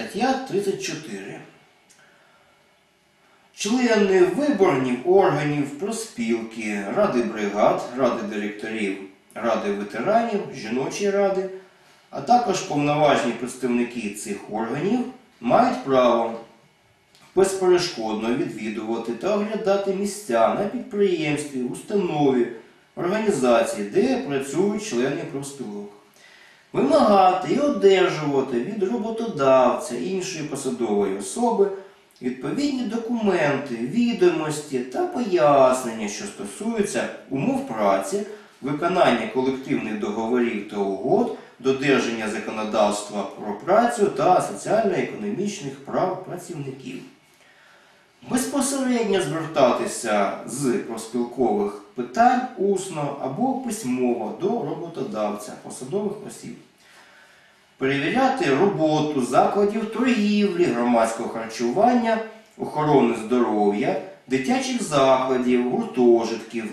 Стаття 34. Члени виборних органів проспілки, ради бригад, ради директорів, ради ветеранів, жіночої ради, а також повноважні представники цих органів мають право безперешкодно відвідувати та оглядати місця на підприємстві, установі, організації, де працюють члени профспілок. Вимагати і одержувати від роботодавця іншої посадової особи відповідні документи, відомості та пояснення, що стосуються умов праці, виконання колективних договорів та угод, додержання законодавства про працю та соціально-економічних прав працівників. Безпосередньо звертатися з проспілкових питань усно або письмово до роботодавця посадових осіб. Перевіряти роботу закладів торгівлі, громадського харчування, охорони здоров'я, дитячих закладів, гуртожитків,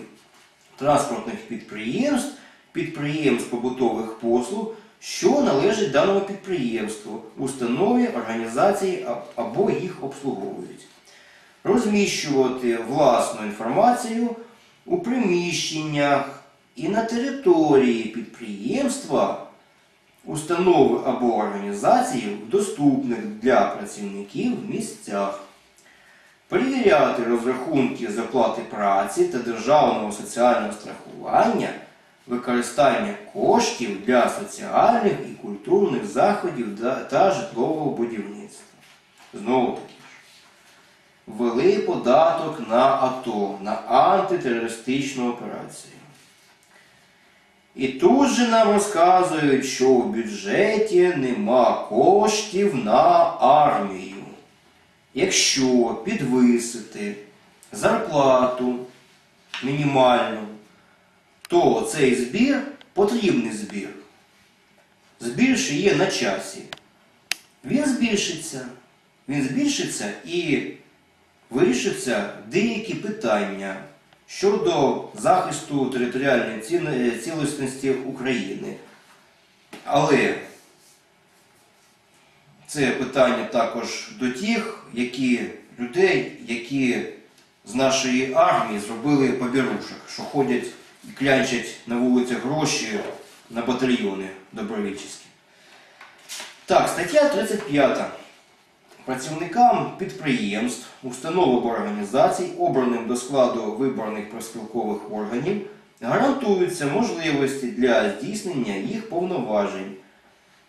транспортних підприємств, підприємств побутових послуг, що належать даному підприємству, установі, організації або їх обслуговують. Розміщувати власну інформацію у приміщеннях і на території підприємства установи або організації в доступних для працівників місцях, перевіряти розрахунки з оплати праці та державного соціального страхування, використання коштів для соціальних і культурних заходів та житлового будівництва. Знову таки. Ввели податок на АТО, на антитерористичну операцію. І тут же нам розказують, що в бюджеті нема коштів на армію. Якщо підвисити зарплату мінімальну, то цей збір потрібний збір. Збір на часі. Він збільшиться. Він збільшиться і вирішаться деякі питання щодо захисту територіальної цілісності України. Але це питання також до тих, які людей, які з нашої армії зробили побірушок, що ходять і клянчать на вулицях гроші на батальйони добровольчі. Так, стаття 35. Працівникам підприємств, установ або організацій, обраним до складу виборних профспілкових органів, гарантуються можливості для здійснення їх повноважень.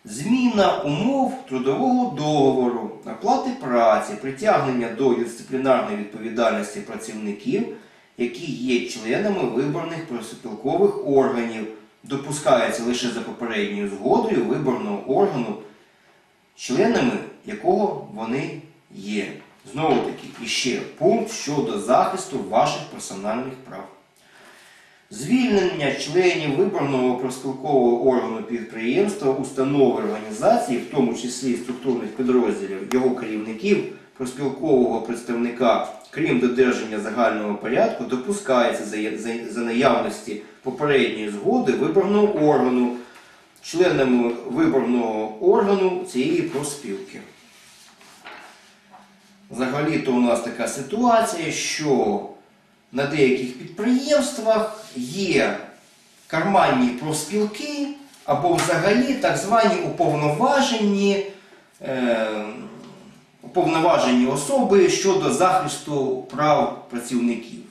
Зміна умов трудового договору, оплати праці, притягнення до дисциплінарної відповідальності працівників, які є членами виборних профспілкових органів, допускається лише за попередньою згодою виборного органу членами якого вони є. Знову таки, іще пункт щодо захисту ваших персональних прав. Звільнення членів виборного профспілкового органу підприємства, установи організації, в тому числі структурних підрозділів, його керівників, профспілкового представника, крім додержання загального порядку, допускається за, наявності попередньої згоди виборного органу членами виборного органу цієї профспілки. Взагалі-то у нас така ситуація, що на деяких підприємствах є карманні профспілки або взагалі так звані уповноважені, е, уповноважені особи щодо захисту прав працівників,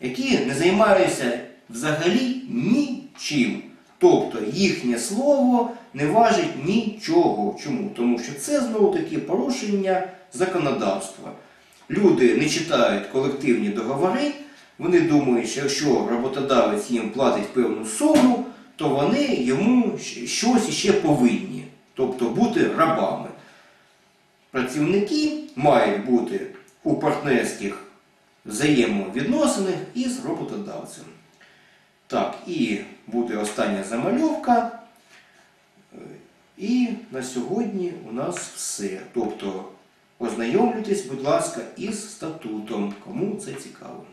які не займаються взагалі нічим. Тобто їхнє слово не важить нічого. Чому? Тому що це знову таки порушення законодавства. Люди не читають колективні договори, вони думають, що якщо роботодавець їм платить певну суму, то вони йому щось іще повинні, тобто бути рабами. Працівники мають бути у партнерських взаємовідносинах із роботодавцем. Так, і буде остання замальовка. І на сьогодні у нас все. Тобто, ознайомлюйтесь, будь ласка, із статутом, кому це цікаво.